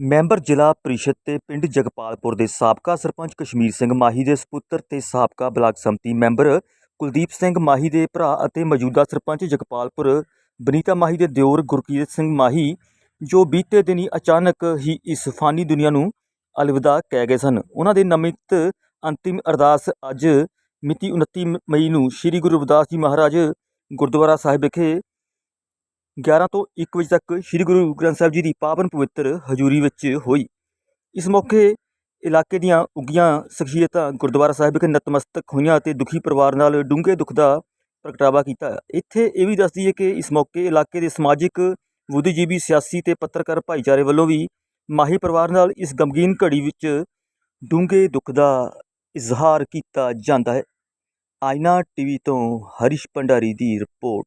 Member ਜ਼ਿਲ੍ਹਾ ਪ੍ਰੀਸ਼ਦ ਤੇ ਪਿੰਡ ਜਗਪਾਲਪੁਰ ਦੇ ਸਾਬਕਾ ਸਰਪੰਚ ਕਸ਼ਮੀਰ ਸਿੰਘ ਮਾਹੀ ਦੇ ਸਪੁੱਤਰ ਤੇ ਸਾਬਕਾ ਬਲਾਕ ਸੰਮਤੀ ਮੈਂਬਰ ਕੁਲਦੀਪ ਸਿੰਘ ਮਾਹੀ ਦੇ ਭਰਾ ਅਤੇ ਮੌਜੂਦਾ ਸਰਪੰਚ ਜਗਪਾਲਪੁਰ ਬਨੀਤਾ ਮਾਹੀ ਦੇ ਦਿਓਰ ਗੁਰਕੀਰਤ ਸਿੰਘ ਮਾਹੀ, ਜੋ ਬੀਤੇ ਦਿਨੀ ਅਚਾਨਕ ਹੀ ਇਸ ਫਾਨੀ ਦੁਨੀਆ ਨੂੰ ਅਲਵਿਦਾ ਕਹਿ ਗਏ ਸਨ। ਉਹਨਾਂ ਦੇ ਨਮਿਤ ਅੰਤਿਮ ਅਰਦਾਸ ਅੱਜ ਮਿਤੀ 29 ਮਈ ਨੂੰ ਸ੍ਰੀ ਗੁਰੂ ਰਵਿਦਾਸ ਜੀ ਮਹਾਰਾਜ ਗੁਰਦੁਆਰਾ ਸਾਹਿਬ ਵਿਖੇ 11 ਤੋਂ 1 ਵਜੇ ਤੱਕ ਸ੍ਰੀ ਗੁਰੂ ਗ੍ਰੰਥ ਸਾਹਿਬ ਜੀ ਦੀ ਪਾਵਨ ਪਵਿੱਤਰ ਹਜ਼ੂਰੀ ਵਿੱਚ ਹੋਈ। ਇਸ ਮੌਕੇ ਇਲਾਕੇ ਦੀਆਂ ਉੱਗੀਆਂ ਸ਼ਖਸੀਅਤਾਂ, ਗੁਰਦੁਆਰਾ ਸਾਹਿਬ ਵਿਖੇ ਨਤਮਸਤਕ ਹੋਈਆਂ ਅਤੇ ਦੁਖੀ ਪਰਿਵਾਰ ਨਾਲ ਡੂੰਘੇ ਦੁੱਖ ਦਾ ਪ੍ਰਗਟਾਵਾ ਕੀਤਾ। ਇੱਥੇ ਇਹ ਵੀ ਦੱਸਦੀ ਹੈ ਕਿ ਇਸ ਮੌਕੇ ਇਲਾਕੇ ਦੇ ਸਮਾਜਿਕ, ਬੁੱਧੀਜੀਵੀ, ਸਿਆਸੀ ਤੇ ਪੱਤਰਕਾਰ ਭਾਈਚਾਰੇ ਵੱਲੋਂ ਵੀ ਮਾਹੀ ਪਰਿਵਾਰ ਨਾਲ ਇਸ ਗਮਗੀਨ ਘੜੀ ਵਿੱਚ ਡੂੰਘੇ ਦੁੱਖ ਦਾ ਇਜ਼ਹਾਰ ਕੀਤਾ ਜਾਂਦਾ ਹੈ। ਆਇਨਾ ਟੀਵੀ ਤੋਂ ਹਰੀਸ਼ ਭੰਡਾਰੀ ਦੀ ਰਿਪੋਰਟ।